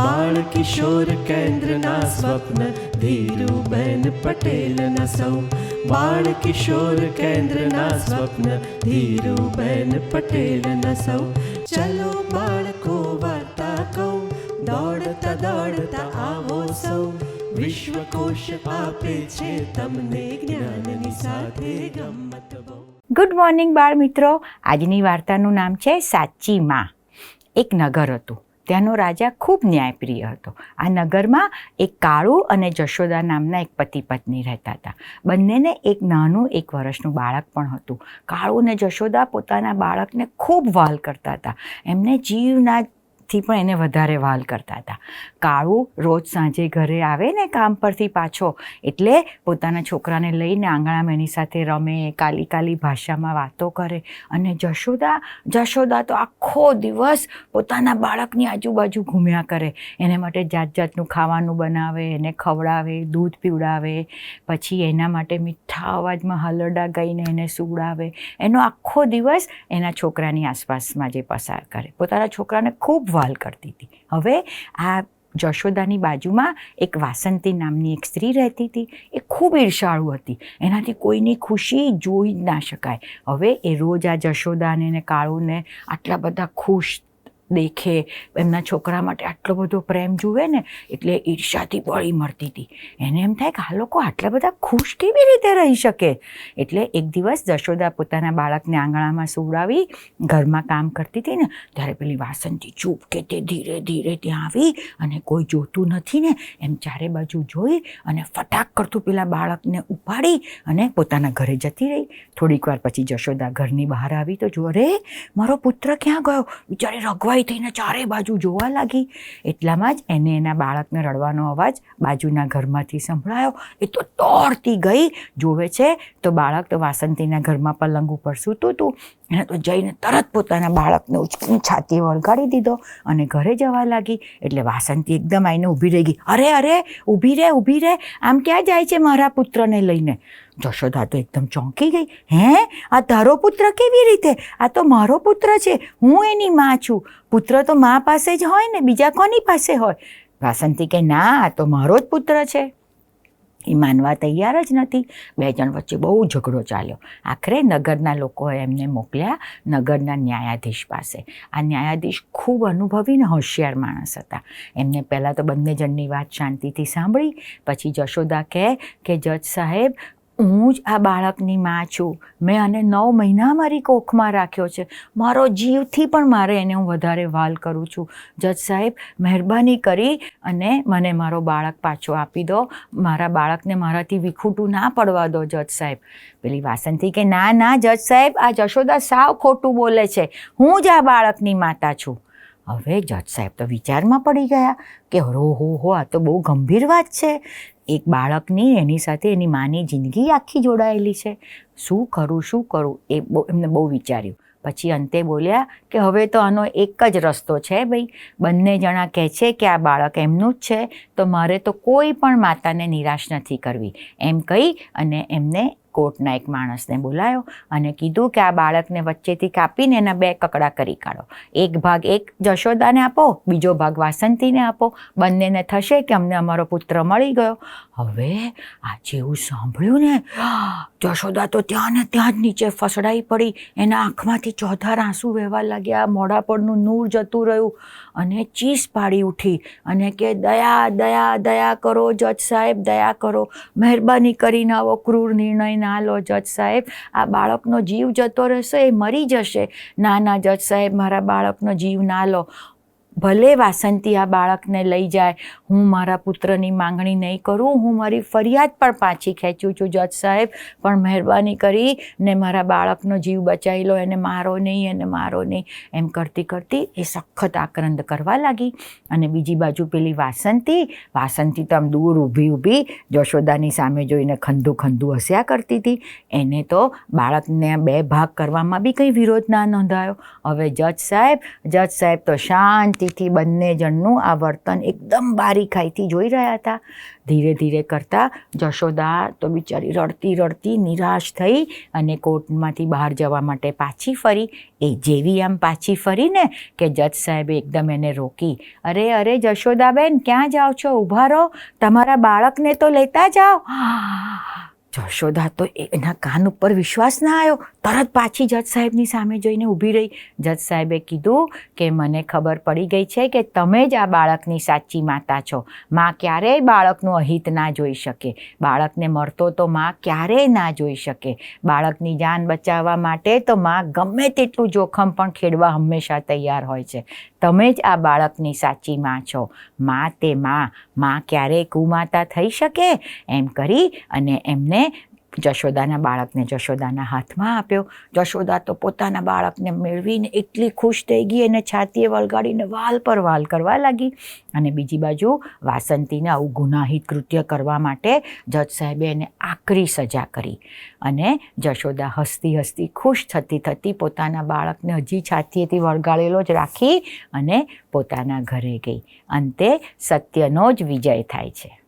બાળ કિશોર કેન્દ્રના સ્વપ્ન ધીરુબેન પટેલના સૌ બાળ કિશોર કેન્દ્રના સ્વપ્ન ધીરુબેન પટેલના સૌ ચલો બાળકો વાર્તા કહું દોડતા દોડતા આવો સૌ વિશ્વકોશ આપે છે તમને જ્ઞાનની સાથે ગમત ગુડ મોર્નિંગ બાળ મિત્રો આજની વાર્તાનું નામ છે સાચી માં. એક નગર હતું. ત્યાંનો રાજા ખૂબ ન્યાયપ્રિય હતો. આ નગરમાં એક કાળુ અને જશોદા નામના એક પતિ પત્ની રહેતા હતા. બંનેને એક નાનું એક વર્ષનું બાળક પણ હતું. કાળુ અને જશોદા પોતાના બાળકને ખૂબ વાલ કરતા હતા. એમને જીવના થી પણ એને વધારે વાલ કરતા હતા. કાળુ રોજ સાંજે ઘરે આવે ને કામ પરથી પાછો, એટલે પોતાના છોકરાને લઈને આંગણામાં એની સાથે રમે, કાલી કાલી ભાષામાં વાતો કરે અને જશોદા જશોદા તો આખો દિવસ પોતાના બાળકની આજુબાજુ ઘૂમ્યા કરે. એને માટે જાત જાતનું ખાવાનું બનાવે, એને ખવડાવે, દૂધ પીવડાવે, પછી એના માટે મીઠા અવાજમાં હલરડા ગાઈને એને સુવડાવે. એનો આખો દિવસ એના છોકરાની આસપાસમાં જે પસાર કરે. પોતાના છોકરાને ખૂબ વાલ કરતી હતી. હવે આ જશોદાની બાજુમાં એક વાસંતી નામની એક સ્ત્રી રહેતી હતી. એ ખૂબ ઈર્ષાળુ હતી. એનાથી કોઈની ખુશી જોઈ જ ના શકાય. હવે એ રોજ આ જશોદાને ને કાળુને આટલા બધા ખુશ દેખે. એમના છોકરા માટે આટલો બધો પ્રેમ જુએ ને, એટલે ઈર્ષાથી બળી મળતી હતી. એને એમ થાય કે આ લોકો આટલા બધા ખુશ કેવી રીતે રહી શકે? એટલે એક દિવસ જશોદા પોતાના બાળકને આંગણામાં સુવડાવી, ઘરમાં કામ કરતી હતી ને, ત્યારે પેલી વાસંતી ચૂપ કે તે ધીરે ધીરે ત્યાં આવી અને કોઈ જોતું નથી ને, એમ ચારે બાજુ જોઈ અને ફટાક કરતું પેલા બાળકને ઉપાડી અને પોતાના ઘરે જતી રહી. થોડીક વાર પછી જશોદા ઘરની બહાર આવી તો જો, અરે, મારો પુત્ર ક્યાં ગયો? બિચારી રગવાઈ થઈને ચારે બાજુ જોવા લાગી. એટલામાં જ એને એના બાળકને રડવાનો અવાજ બાજુના ઘરમાંથી સંભળાયો. એ તો દોડતી ગઈ. જોવે છે, તો બાળક તો વાસંતીના ઘરમાં પલંગ ઉપર સૂતું હતું. એને તો જઈને તરત પોતાના બાળકને ઉચકીને છાતીએ વળગાડી દીધો અને ઘરે જવા લાગી. એટલે વાસંતી એકદમ આવીને ઊભી રહી ગઈ. અરે અરે, ઊભી રહે ઊભી રહે આમ ક્યાં જાય છે મારા પુત્રને લઈને? જશોદા તો એકદમ ચોંકી ગઈ. હે? આ તારો પુત્ર કેવી રીતે? આ તો મારો પુત્ર છે. હું એની માં છું. પુત્ર તો મા પાસે જ હોય ને, બીજા કોની પાસે હોય? વાસંતી કે ના, આ તો મારો જ પુત્ર છે. એ માનવા તૈયાર જ નથી. બે જણ વચ્ચે બહુ ઝઘડો ચાલ્યો. આખરે નગરના લોકોએ એમને મોકલ્યા નગરના ન્યાયાધીશ પાસે. આ ન્યાયાધીશ ખૂબ અનુભવી ને હોશિયાર માણસ હતા. એમને પહેલાં તો બંને જણની વાત શાંતિથી સાંભળી, પછી જશોદા કહે કે, જજ સાહેબ હું જ આ બાળકની માં છું. મેં આને નવ મહિના મારી કોખમાં રાખ્યો છે. મારો જીવથી પણ મારે એને હું વધારે વાલ કરું છું. જજ સાહેબ, મહેરબાની કરી અને મને મારો બાળક પાછો આપી દો. મારા બાળકને મારાથી વિખૂટું ના પડવા દો જજ સાહેબ. પેલી વાસંતી કે ના ના, જજ સાહેબ, આ જશોદા સાવ ખોટું બોલે છે. હું જ આ બાળકની માતા છું. હવે જજ સાહેબ તો વિચારમાં પડી ગયા કે હો હો હો આ તો બહુ ગંભીર વાત છે. એક બાળકની એની સાથે એની માની જિંદગી આખી જોડાયેલી છે. શું કરું શું કરું? એ બહુ, એમને બહુ વિચાર્યું. પછી અંતે બોલ્યા કે હવે તો આનો એક જ રસ્તો છે ભાઈ. બંને જણા કહે છે કે આ બાળક એમનું જ છે, તો મારે તો કોઈ પણ માતાને નિરાશ નથી કરવી. એમ કહી અને એમને કોર્ટના એક માણસને બોલાયો અને કીધું કે આ બાળકને વચ્ચેથી કાપીને એના બે કકડા કરી કાઢો. એક ભાગ એક જશોદાને આપો, બીજો ભાગ વાસંતીને આપો. બંનેને થશે કે અમને અમારો પુત્ર મળી ગયો. હવે આ જેવું સાંભળ્યું ને, જશોદા તો ત્યાં ને ત્યાં જ નીચે ફસડાઈ પડી. એના આંખમાંથી ચોધાર આંસુ વહેવા લાગ્યા મોઢા પરનું નૂર જતું રહ્યું અને ચીસ પાડી ઉઠી અને કે, દયા દયા દયા કરો જજ સાહેબ, દયા કરો. મહેરબાની કરીને આવો ક્રૂર નિર્ણય ના લો જજ સાહેબ, આ બાળકનો જીવ જતો રહેશે એ મરી જશે. ના ના, જજ સાહેબ, મારા બાળકનો જીવ ના લો ભલે વાસંતી આ બાળકને લઈ જાય, હું મારા પુત્રની માંગણી નહીં કરું, હું મારી ફરિયાદ પણ પાછી ખેંચું છું જજ સાહેબ, પણ મહેરબાની કરી ને મારા બાળકનો જીવ બચાવી લો, એને મારો નહીં, એને મારો નહીં. એમ કરતી કરતી એ સખત આક્રંદ કરવા લાગી. અને બીજી બાજુ પેલી વાસંતી વાસંતી તો આમ દૂર ઊભી ઊભી જશોદાની સામે જોઈને ખંધું ખંધું હસ્યા કરતી હતી. એને તો બાળકને બે ભાગ કરવામાં બી કંઈ વિરોધ ના નોંધાયો. હવે જજ સાહેબ જજ સાહેબ તો શાંતિથી બંને જણનું આ વર્તન એકદમ બારીકાઈથી જોઈ રહ્યા હતા. ધીરે ધીરે કરતાં જશોદા તો બિચારી રડતી રડતી નિરાશ થઈ અને કોર્ટમાંથી બહાર જવા માટે પાછી ફરી. એ જેવી આમ પાછી ફરીને કે જજ સાહેબે એકદમ એને રોકી. અરે અરે જશોદાબેન, ક્યાં જાઓ છો? ઊભા રહો. તમારા બાળકને તો લેતા જાઓ. જશોદા તો એના કાન ઉપર વિશ્વાસ ના આવ્યો. તરત પાછી જજ સાહેબની સામે જોઈને ઊભી રહી. જજ સાહેબે કીધું કે મને ખબર પડી ગઈ છે કે તમે જ આ બાળકની સાચી માતા છો. માં ક્યારેય બાળકનું અહિત ના જોઈ શકે. બાળકને મરતો તો માં ક્યારેય ના જોઈ શકે. બાળકની જાન બચાવવા માટે તો માં ગમે તેટલું જોખમ પણ ખેડવા હંમેશા તૈયાર હોય છે. તમે જ આ બાળકની સાચી માં છો. માં તે માં માં ક્યારેય કુમાતા થઈ શકે? એમ કરી અને એમને જશોદાના બાળકને જશોદાના હાથમાં આપ્યો. જશોદા તો પોતાના બાળકને મેળવીને એટલી ખુશ થઈ ગઈ અને છાતીએ વળગાડીને વાલ પર વાલ કરવા લાગી. અને બીજી બાજુ વાસંતીને આવું ગુનાહિત કૃત્ય કરવા માટે જજ સાહેબે એને આકરી સજા કરી. અને જશોદા હસતી હસતી ખુશ થતી થતી પોતાના બાળકને હજી છાતીએથી વળગાડેલો જ રાખી અને પોતાના ઘરે ગઈ. અંતે સત્યનો જ વિજય થાય છે.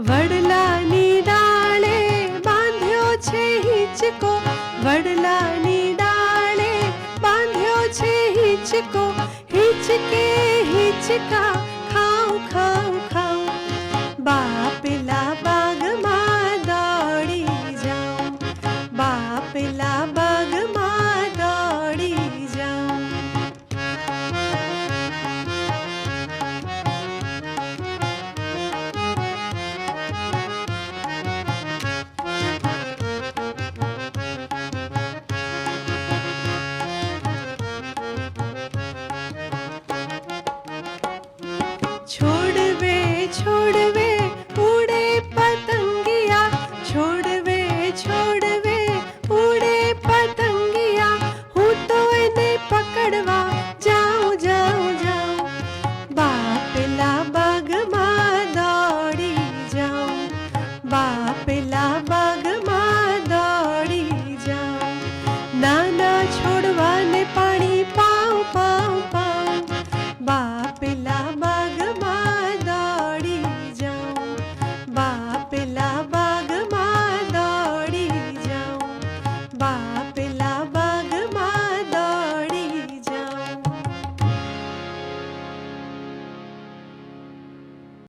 વડલાની ડાળે બાંધ્યો છે હિંચકો. વડલાની ડાળે બાંધ્યો છે હિંચકો. હિંચકે હિંચકા Bye.